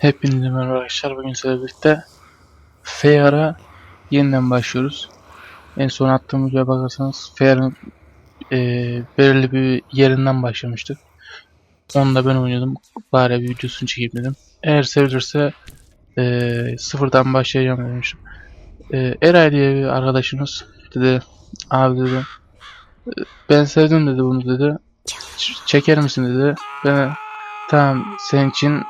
Hepinize merhaba arkadaşlar. Bugün sizlerle birlikte Fair'a yeniden başlıyoruz. En son attığım videoya bakarsanız Fair'ın eee belirli bir yerinden başlamıştık. Onu da ben oynuyordum. Bari bir videosunu çekeyim dedim. Eğer sevilirse eee sıfırdan başlayacağım demiştim. Eee Eray diye bir arkadaşımız dedi abi dedi "e, ben sevdim dedi bunu dedi. "Ç- Çeker misin dedi. Ben tamam senin için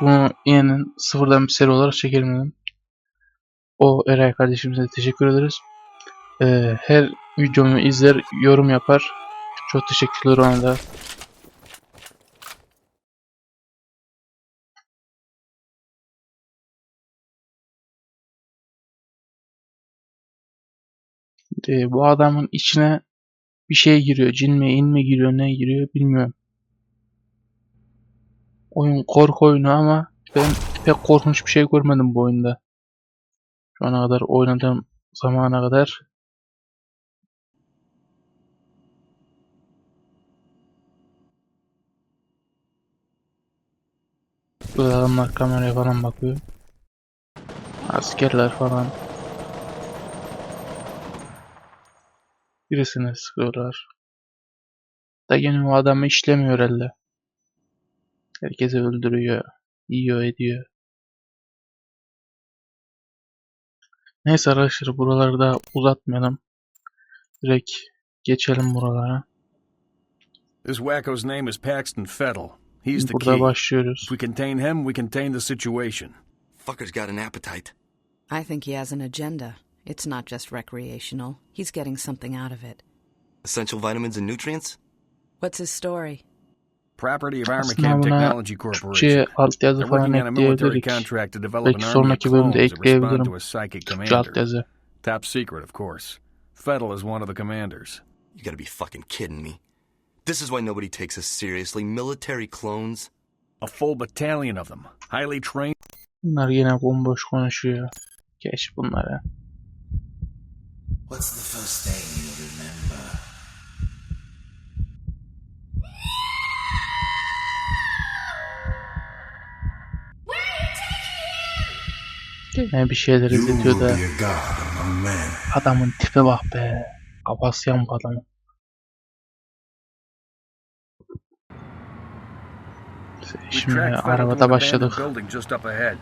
bunu yeniden sıfırdan bir seri olarak çekelim dedim. O Eray kardeşimize de teşekkür ederiz. Ee, her videomu izler, yorum yapar. Çok teşekkürler ona da. Ee, bu adamın içine bir şey giriyor. Cin mi, in mi giriyor, ne giriyor bilmiyorum. Oyun korku oyunu ama ben pek korkunç bir şey görmedim bu oyunda. Şu ana kadar oynadığım zamana kadar. Böyle adamlar kameraya falan bakıyor. Askerler falan. Birisine sıkıyorlar. Da gene o adamı işlemiyor elde. Herkesi öldürüyor. Yiyor ediyor. Neyse arkadaşlar buraları da uzatmayalım. Direkt geçelim buralara. This wacko's name is Paxton Fettle. He's the Burada key. başlıyoruz. If we contain him, we contain the situation. Fucker's got an appetite. I think he has an agenda. It's not just recreational. He's getting something out of it. Essential vitamins and nutrients? What's his story? Property of Aslında Armacam Technology Corporation. altyazı They're working on a military ekleyebiliriz. contract to develop Belki an army of sonraki bölümde clones that respond to a psychic commander. Top secret, of course. Fettle is one of the commanders. You gotta be fucking kidding me. This is why nobody takes us seriously. Military clones? A full battalion of them, highly trained. Bunlar yine bomboş konuşuyor. Geç bunları. What's the first thing you remember? Yine bir şeyler You izletiyor will da. be a god among men. Adamın tipe bak be. Kafası yan bu adamın. We Şimdi arabada başladık. building just up ahead.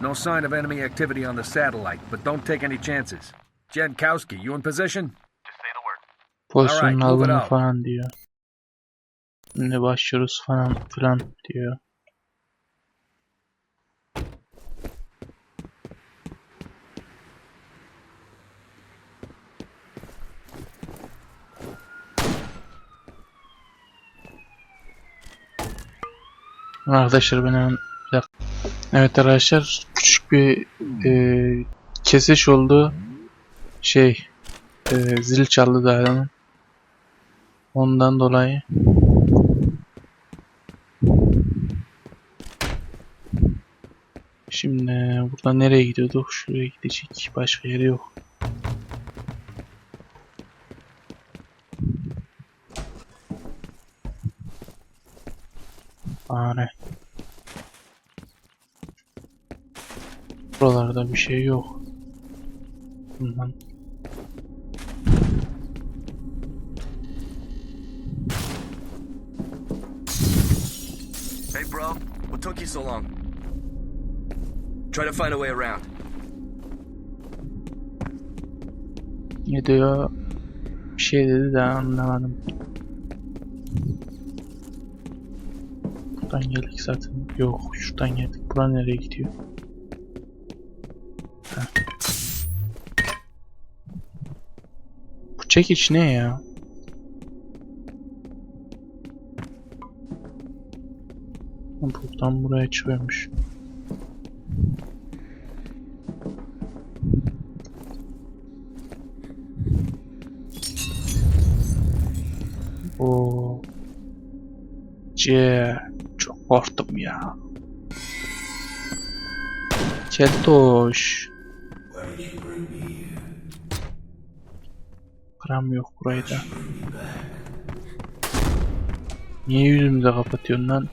No sign of enemy activity on the satellite, but don't take any chances. Jankowski, you in position? Pozisyonun out. falan diyor. Şimdi başlıyoruz falan filan diyor. Arkadaşlar ben hemen. Evet arkadaşlar küçük bir e, kesiş oldu. Şey e, zil çaldı da adamın. Ondan dolayı Şimdi burada nereye gidiyorduk? Şuraya gidecek. Başka yeri yok. Fare. Buralarda bir şey yok. Bundan. Hey, bro. What took you so long? Try to find a way around. Ne diyor? Bir şey dedi de anlamadım. Buradan geldik zaten. Yok şuradan geldik. Bura nereye gidiyor? Bu çekiç ne ya? Buradan buraya çıkıyormuş. Oo. C. Çok korktum ya. Keltoş. Anam yok burayı da. Niye yüzümüze kapatıyorsun lan?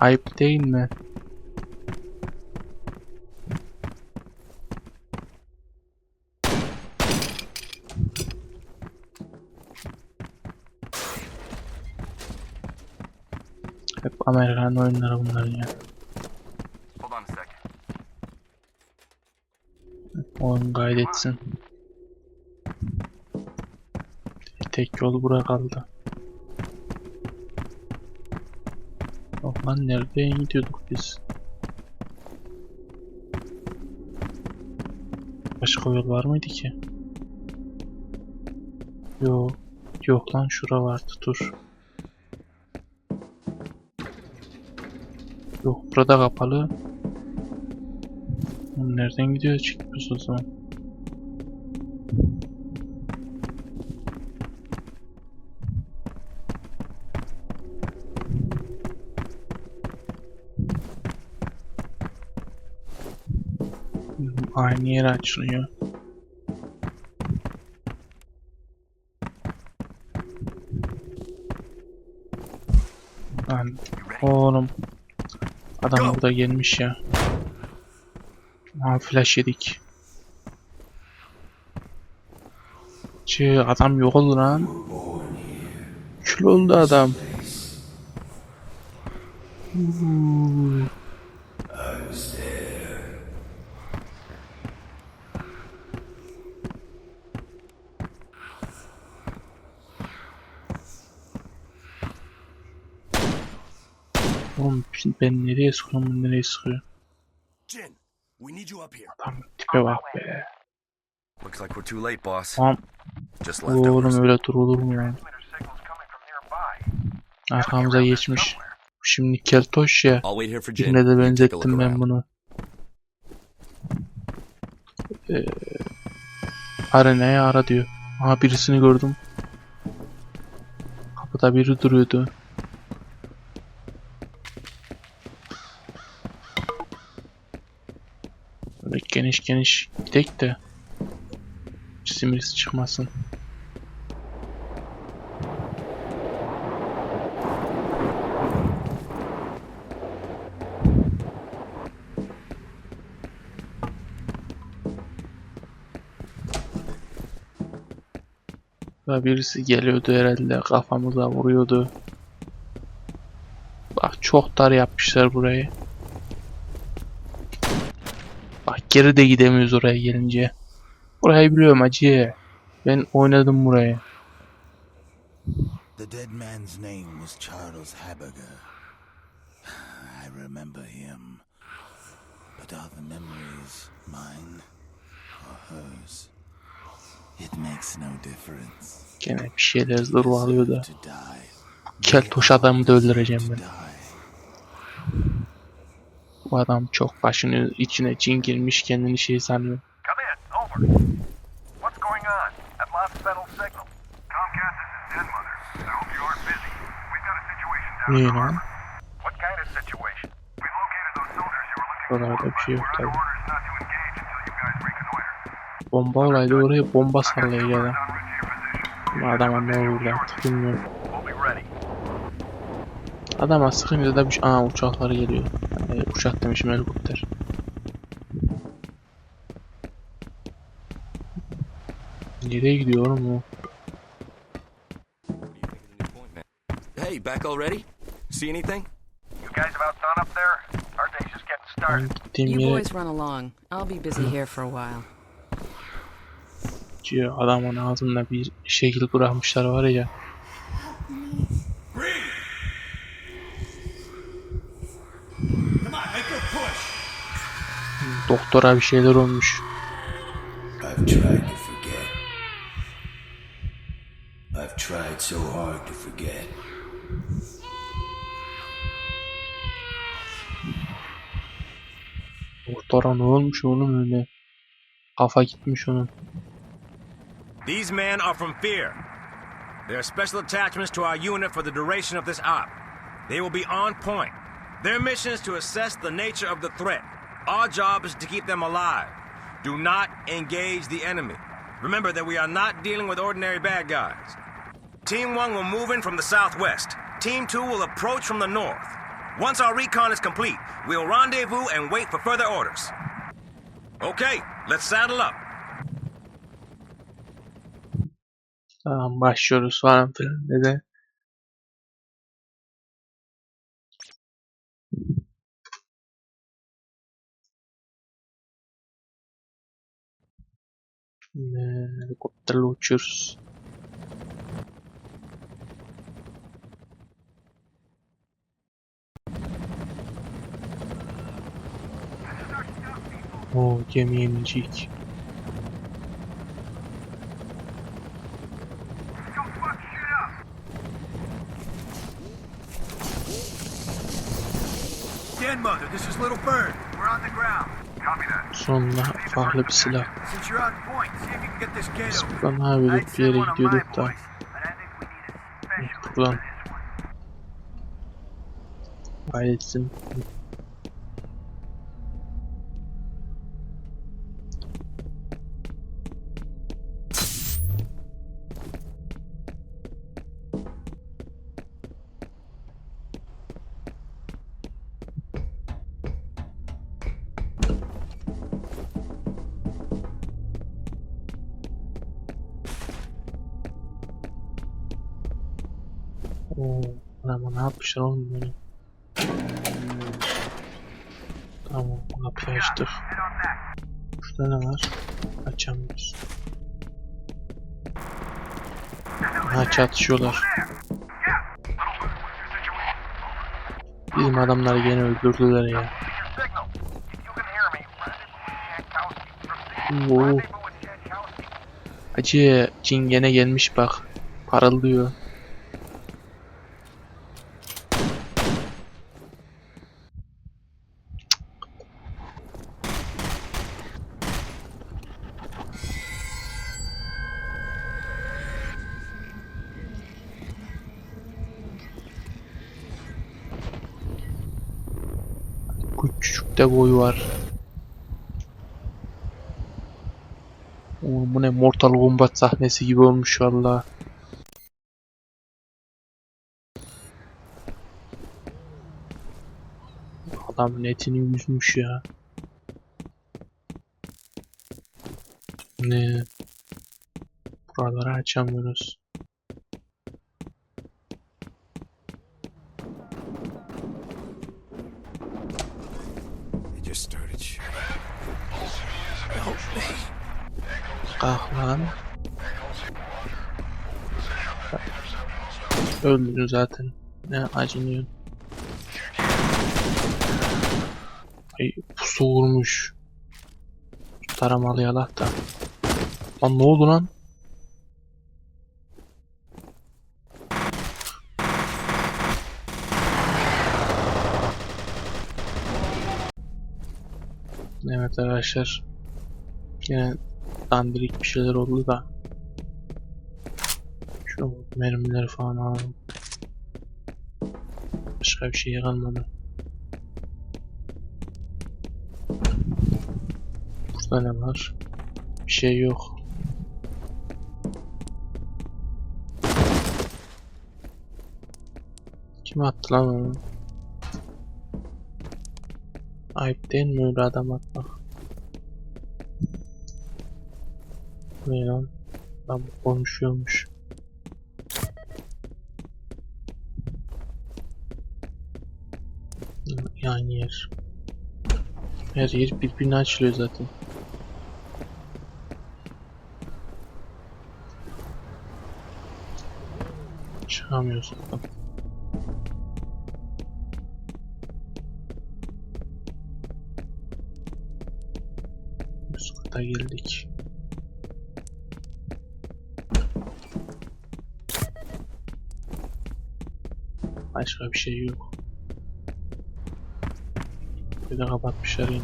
Ayıp değil mi? Hep Amerikan oyunları bunların ya. Oyun gayet kaydetsin. Tek yol bura kaldı. Lan nereye gidiyorduk biz? Başka yol var mıydı ki? Yok. Yok lan şura vardı dur. Yok burada kapalı. Nereden gidiyoruz çıkıyoruz o zaman? Aynı yer açılıyor. Lan oğlum adam burada gelmiş ya. Aa flash yedik. Çı adam yok oldu lan. Kül oldu adam. Uuu. Oğlum ben nereye sıkıyorum ben nereye sıkıyorum. Jin, we need you up here. Adam tipe bak be. Looks like we're too late, boss. Tamam. Just leftovers. Oğlum öyle durulur mu ya? Arkamıza geçmiş. Şimdi keltoş ya. Birine de benzettim ben bunu. Ee, arenaya ara diyor. Aha birisini gördüm. Kapıda biri duruyordu. Böyle geniş geniş gidek de çizimlisi çıkmasın. Ve birisi geliyordu herhalde kafamıza vuruyordu. Bak çok dar yapmışlar burayı. Bak geri de gidemiyoruz oraya gelince. Burayı biliyorum acı. Ben oynadım burayı. The dead man's name was Charles Haberger. I remember him. But are the memories mine or hers? It makes no difference. Gene bir şeyler zırvalıyor da. Keltoş adamı da öldüreceğim ben. Bu adam çok başını içine cin girmiş kendini şey sanıyor. Niye lan? Buralarda bir şey yok tabi. Bomba olaydı oraya bomba your position. Ama Adama ne olur artık bilmiyorum. Adama sıkınca da bir şey... Aa uçakları geliyor. Yani uçak demişim helikopter. Nereye gidiyor oğlum o? Hey, back already? See anything? You guys about done up there? Our day's just getting started. You boys run along. I'll be busy here for a while. diyor adamın ağzında bir şekil bırakmışlar var ya. Doktora bir şeyler olmuş. I've tried to forget. I've tried so hard to forget. Doktora ne olmuş oğlum öyle? Kafa gitmiş onun. These men are from Fear. They are special attachments to our unit for the duration of this op. They will be on point. Their mission is to assess the nature of the threat. Our job is to keep them alive. Do not engage the enemy. Remember that we are not dealing with ordinary bad guys. Team 1 will move in from the southwest. Team 2 will approach from the north. Once our recon is complete, we'll rendezvous and wait for further orders. Okay, let's saddle up. Tamam başlıyoruz falan filan dedi. Helikopterle uçuyoruz. O gemi inecek. Mother, this is Little Bird. We're on the ground. Sonunda farklı bir silah. Biz buradan ha böyle bir yere gidiyorduk da. Buradan kaydetsin. Oo, adamı ne yapmışlar oğlum böyle? Tamam, kapıyı açtık. Şurada ne var? Açamıyoruz. Ha çatışıyorlar. Bizim adamları gene öldürdüler ya. Oo, acı cin gene gelmiş bak. Parıldıyor. De boyu var. Oğlum bu ne Mortal Kombat sahnesi gibi olmuş valla. Adam netini yüzmüş ya. Ne? Buraları açamıyoruz. Just started shooting. Kalk lan. Öldün zaten. Ne acınıyorsun? Ay pusu vurmuş. Taramalı yalak da. Lan ne oldu lan? Arkadaşlar. Yine dandirik bir şeyler oldu da. Şu mermileri falan alalım. Başka bir şey kalmadı. Burada ne var? Bir şey yok. Kim attı lan onu? Ayıp değil mi öyle adam atmak? Ne lan? Bu konuşuyormuş. Yani yer. Her yer birbirine açılıyor zaten. Çıkamıyoruz buradan. Üst kata geldik. Başka bir şey yok. Bir de kapatmışlar yine.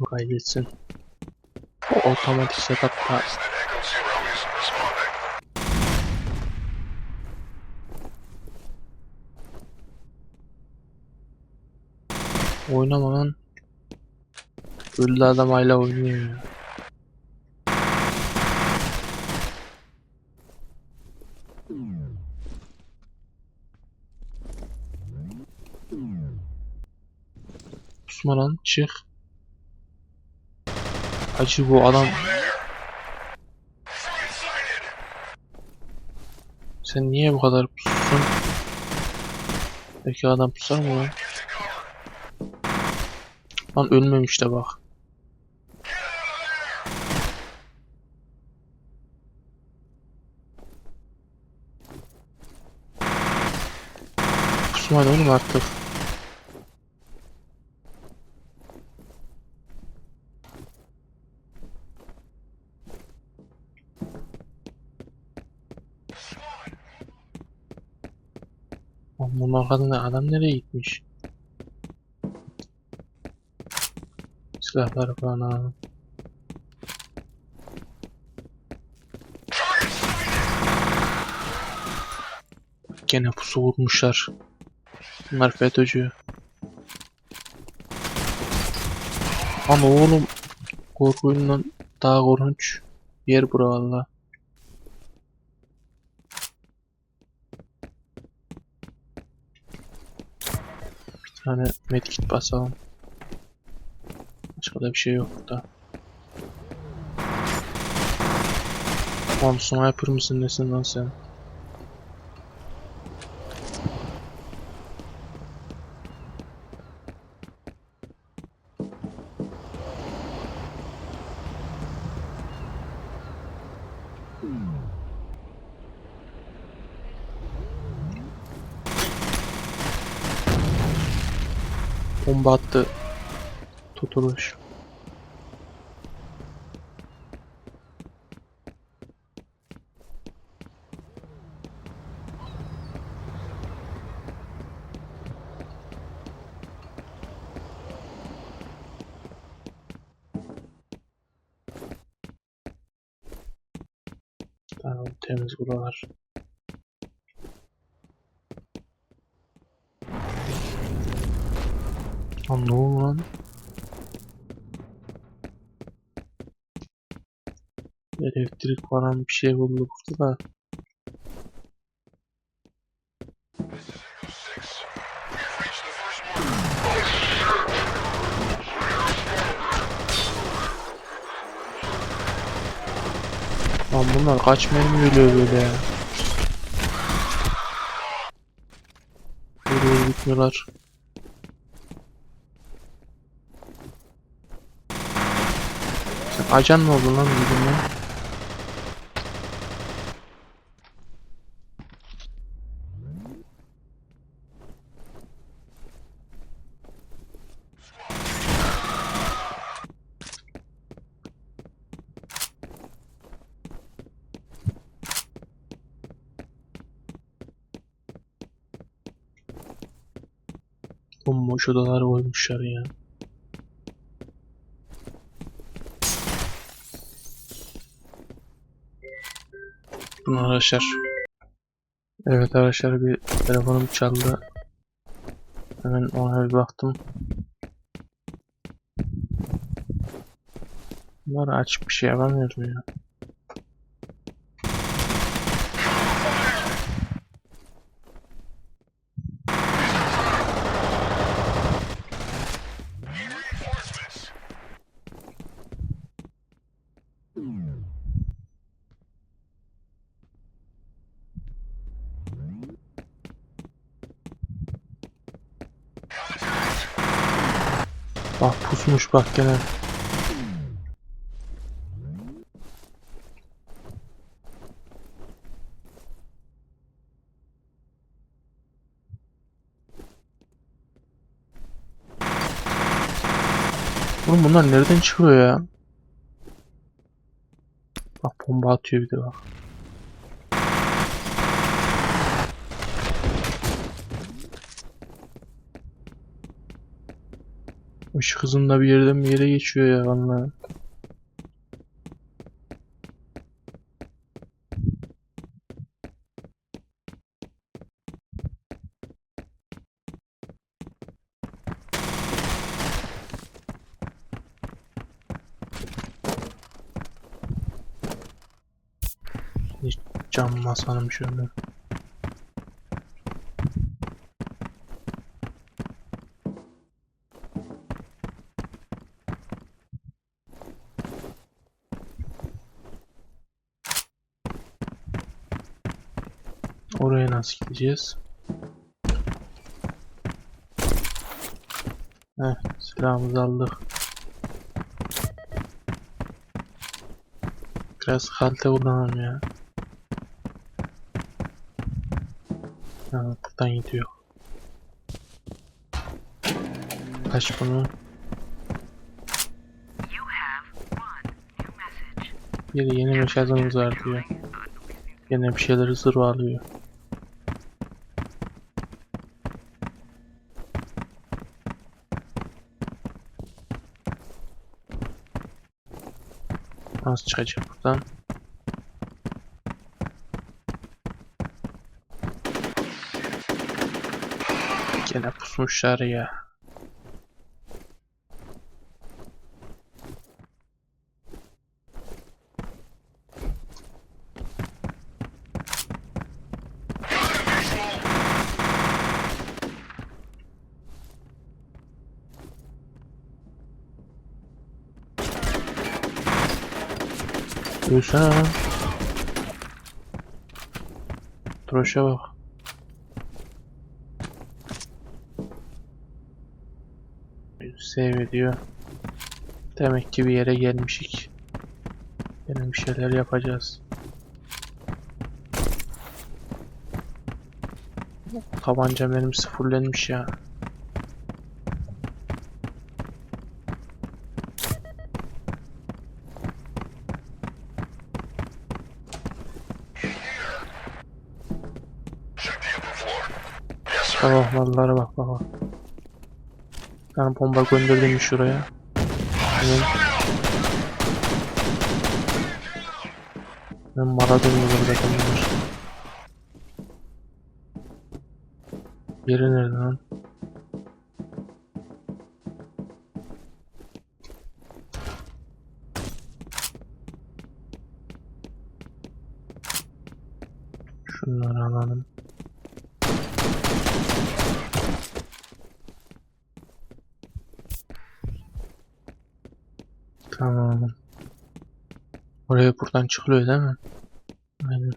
Bu kaydetsin. O otomatik setup'ta Echo oynama lan. Öldü adam hala oynuyor ya. Pusma lan çık. Acı bu adam. Sen niye bu kadar pusun? Peki adam pusar mı lan? Lan ölmemiş de bak. Pusmayın oğlum artık. Bunun arkasında adam nereye gitmiş? Silahları falan alalım. Gene pusu vurmuşlar. Bunlar FETÖ'cü. Ama oğlum korku oyunundan daha korkunç yer bura valla. Bir tane medkit basalım. Başka da bir şey yok burada. Oğlum sniper mısın nesin lan sen? Bomba. Tutuluş. Tamam temiz buralar. Lan ne oldu lan? Elektrik falan bir şey buldu burada da. Lan bunlar kaç mermi ölüyor böyle ya? Vuruyor bitmiyorlar. Sen acan mı oldun lan bugün ya? Bomboş odalar koymuşlar ya. Bunu arkadaşlar. Evet arkadaşlar bir telefonum çaldı. Hemen ona bir baktım. Bunları açıp bir şey yapamıyorum ya. Pusmuş bak gene. Oğlum bunlar nereden çıkıyor ya? Bak bomba atıyor bir de bak. Işık hızında bir yerden bir yere geçiyor ya vallahi. Hiç cam masanım şöyle. Oraya nasıl gideceğiz? Heh, silahımızı aldık. Biraz kalite kullanalım ya. Ha, buradan gidiyor. Kaç bunu? Bir yeni meşazımız var diyor. Yine bir şeyleri zırvalıyor. Nasıl çıkacak buradan? Gene pusmuşlar ya. Lan. Troşa bak. Save ediyor. Demek ki bir yere gelmişik. Yine bir şeyler yapacağız. Tabanca benim sıfırlanmış ya. Bak mallara bak bak. Bir tane bomba gönderdim şuraya. Benim, benim mara dönüyorlar zaten bunlar. Yeri nerede? Şunları alalım. Tamam. Oraya buradan çıkılıyor değil mi? Aynen.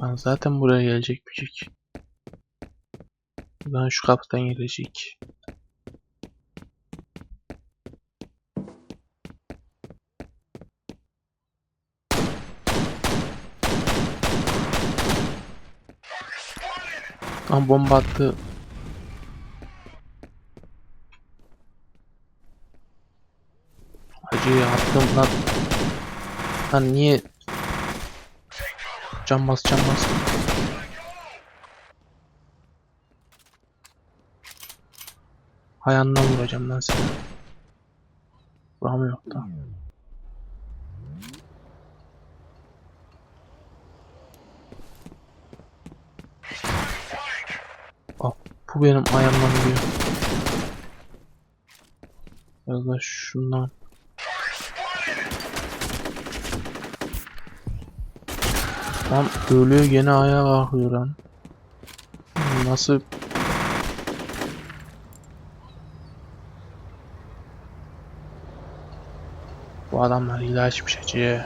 Lan zaten buraya gelecek büyük. Buradan şu kapıdan gelecek. Lan bomba attı. Hacı attım lan. Lan niye? Can bas can bas. Ayağından vuracağım ben seni. Vuramıyor da. Bak bu benim ayağımdan vuruyor. Biraz da şundan. Lan ölüyor gene ayağa kalkıyor lan. Nasıl Bu adamlar hile açmış acı.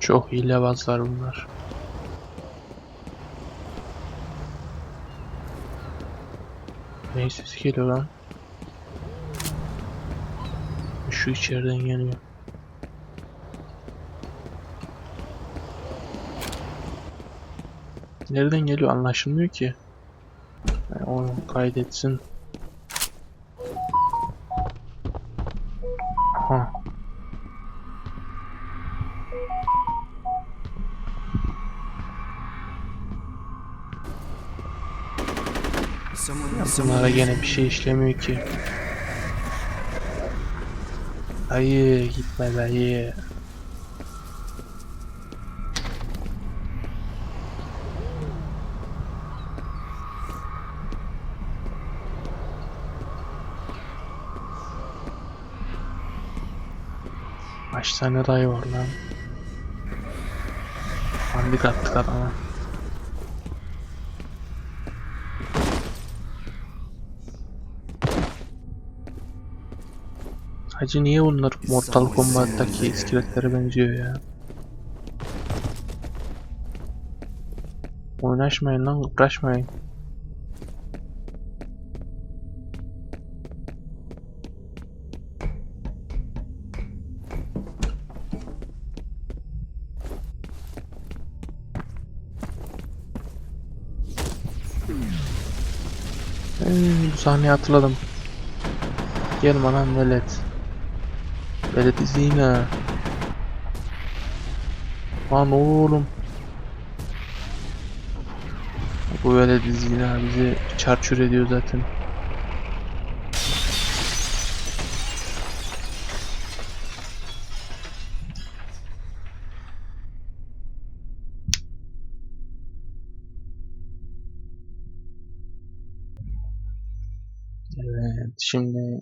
Çok hilebazlar bunlar. Ne sesi geliyor lan? Şu içeriden geliyor. Nereden geliyor anlaşılmıyor ki. Yani onu kaydetsin. Bunlara gene bir şey işlemiyor ki. Dayı gitme dayı. Kaç tane dayı var lan. Bandik attık adama. Hacı niye bunlar Mortal Kombat'taki iskeletlere benziyor ya? Oynaşmayın lan uğraşmayın. Hey, bu sahneyi hatırladım. Gel bana velet. Velet izleyine. Lan oğlum. Bu velet izleyine bizi çarçur ediyor zaten. Evet, şimdi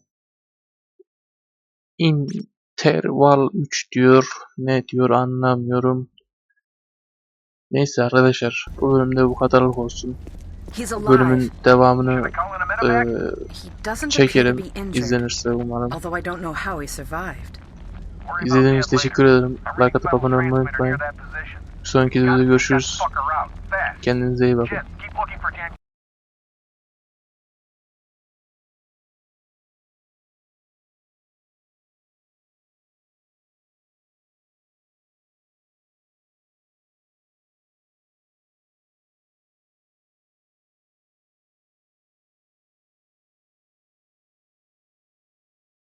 interval 3 diyor. Ne diyor anlamıyorum. Neyse arkadaşlar bu bölümde bu kadarlık olsun. Bölümün devamını be injured, izlenirse umarım. İzlediğiniz için teşekkür ederim. Like atıp abone olmayı unutmayın. Bir sonraki videoda görüşürüz. Kendinize iyi bakın.